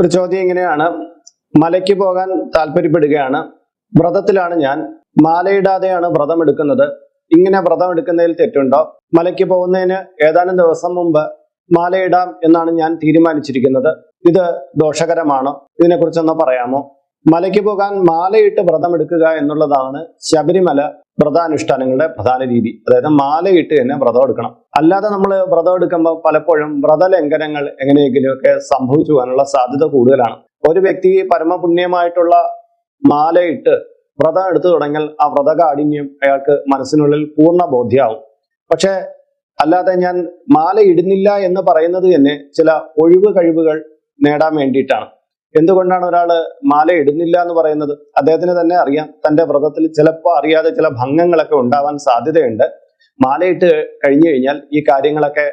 ഒരു ചോദ്യം ഇങ്ങനെയാണ് മലയ്ക്ക് പോകാൻ താല്പര്യപ്പെടുകയാണ്. വ്രതത്തിലാണ് ഞാൻ. മാലയിടാതെയാണ് വ്രതം എടുക്കുന്നത്. ഇങ്ങനെ വ്രതം എടുക്കുന്നതിൽ തെറ്റുണ്ടോ? മലയ്ക്ക് പോകുന്നതിന് ഏതാനും ദിവസം മുമ്പ് മാലയിടാം എന്നാണ് ഞാൻ തീരുമാനിച്ചിരിക്കുന്നത്. ഇത് ദോഷകരമാണോ? ഇതിനെക്കുറിച്ചൊന്ന് പറയാമോ? മലയ്ക്ക് പോകാൻ മാലയിട്ട് വ്രതം എടുക്കുക എന്നുള്ളതാണ് ശബരിമല വ്രതാനുഷ്ഠാനങ്ങളുടെ പ്രധാന രീതി. അതായത് മാലയിട്ട് തന്നെ വ്രതം എടുക്കണം. അല്ലാതെ നമ്മൾ വ്രതം എടുക്കുമ്പോൾ പലപ്പോഴും വ്രതലംഘനങ്ങൾ എങ്ങനെയെങ്കിലുമൊക്കെ സംഭവിച്ചു പോകാനുള്ള സാധ്യത കൂടുതലാണ്. ഒരു വ്യക്തി പരമപുണ്യമായിട്ടുള്ള മാലയിട്ട് വ്രതം എടുത്തു തുടങ്ങിയാൽ ആ വ്രതകാഠിന്യം അയാൾക്ക് മനസ്സിനുള്ളിൽ പൂർണ ബോധ്യമാവും പക്ഷെ അല്ലാതെ ഞാൻ മാല ഇടുന്നില്ല എന്ന് പറയുന്നത് തന്നെ ചില ഒഴിവ് കഴിവുകൾ നേടാൻ വേണ്ടിയിട്ടാണ്. എന്തുകൊണ്ടാണ് ഒരാൾ മാല ഇടുന്നില്ല എന്ന് പറയുന്നത്? അദ്ദേഹത്തിന് തന്നെ അറിയാം. തന്റെ വ്രതത്തിൽ ചിലപ്പോൾ അറിയാതെ ചില ഭംഗങ്ങളൊക്കെ ഉണ്ടാവാൻ സാധ്യതയുണ്ട്. മാലയിട്ട് കഴിഞ്ഞു കഴിഞ്ഞാൽ ഈ കാര്യങ്ങളൊക്കെ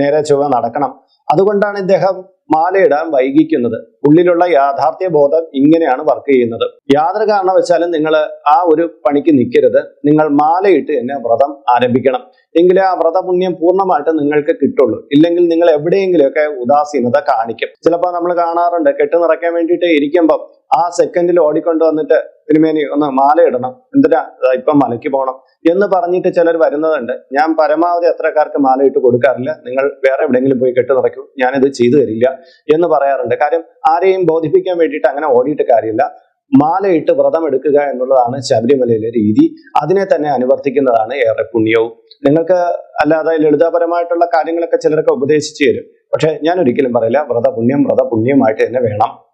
നേരെ ചൊവ്വ നടക്കണം. അതുകൊണ്ടാണ് ഇദ്ദേഹം മാലയിടാൻ വൈകിക്കുന്നത്. ഉള്ളിലുള്ള യാഥാർത്ഥ്യ ബോധം ഇങ്ങനെയാണ് വർക്ക് ചെയ്യുന്നത്. യാതൊരു കാരണവശാലും നിങ്ങൾ ആ ഒരു പണിക്ക് നിൽക്കരുത്. നിങ്ങൾ മാലയിട്ട് തന്നെ വ്രതം ആരംഭിക്കണം. എങ്കിലേ ആ വ്രതപുണ്യം പൂർണമായിട്ട് നിങ്ങൾക്ക് കിട്ടുള്ളൂ. ഇല്ലെങ്കിൽ നിങ്ങൾ എവിടെയെങ്കിലുമൊക്കെ ഉദാസീനത കാണിക്കും. ചിലപ്പോൾ നമ്മൾ കാണാറുണ്ട് കെട്ട് നിറയ്ക്കാൻ വേണ്ടിയിട്ട് ഇരിക്കുമ്പം ആ സെക്കൻഡിൽ ഓടിക്കൊണ്ട് വന്നിട്ട് തിരുമേനി ഒന്ന് മാല ഇടണം. എന്തിനാ? ഇപ്പം മലയ്ക്ക് പോകണം എന്ന് പറഞ്ഞിട്ട് ചിലർ വരുന്നതുണ്ട്. ഞാൻ പരമാവധി അത്രക്കാർക്ക് മാല ഇട്ട് കൊടുക്കാറില്ല. നിങ്ങൾ വേറെ എവിടെയെങ്കിലും പോയി കെട്ട് നിറയ്ക്കൂ ഞാനിത് ചെയ്തു തരില്ല എന്ന് പറയാറുണ്ട്. കാര്യം ആരെയും ബോധിപ്പിക്കാൻ വേണ്ടിയിട്ട് അങ്ങനെ ഓടിയിട്ട് കാര്യമില്ല. മാലയിട്ട് വ്രതം എടുക്കുക എന്നുള്ളതാണ് ശബരിമലയിലെ രീതി. അതിനെ തന്നെ അനുവർത്തിക്കുന്നതാണ് ഏറെ പുണ്യവും. നിങ്ങൾക്ക് അല്ലാതെ ലളിതാപരമായിട്ടുള്ള കാര്യങ്ങളൊക്കെ ചിലരൊക്കെ ഉപദേശിച്ചു തരും. പക്ഷെ ഞാൻ ഒരിക്കലും പറയില്ല. വ്രതപുണ്യം വ്രതപുണ്യമായിട്ട് വ്രത പുണ്യമായിട്ട് തന്നെ വേണം.